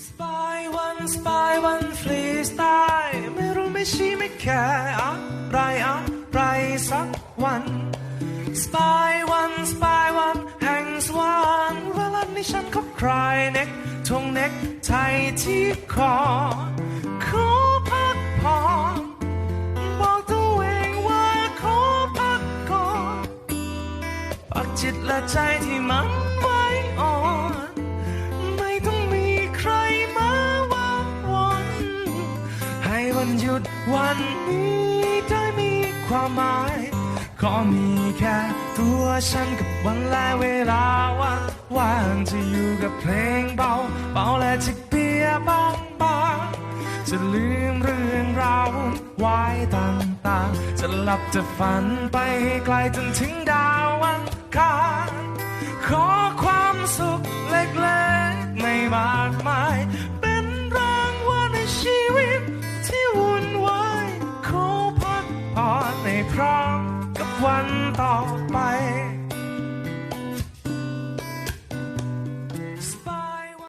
สปายวันสปายวันฟรีสไตล์ไม่รู้ไม่ชี้ไม่แค่อะไรอะไรสักวันสปายวันสปายวันแห่งสวรรค์เวลานี้ฉันก็คลายเน็กทงเน็กไทยที่คอขอพักผ่อนบอกตัวเองว่าขอพักก่อนปักจิตและใจที่มัน ยุดวันนี้ได้มีความหมาย ก็มีแค่ตัวฉันกับวันและเวลาว่างว่างจะอยู่กับเพลงเบา เบาและจิบเบียรบางบางจะลืมเรื่องราววนวายต่างๆ จะหลับจะฝันไปให้ไกลจนถึงดาวอังคาร อ่อนในพร้อมกับวันต่อไป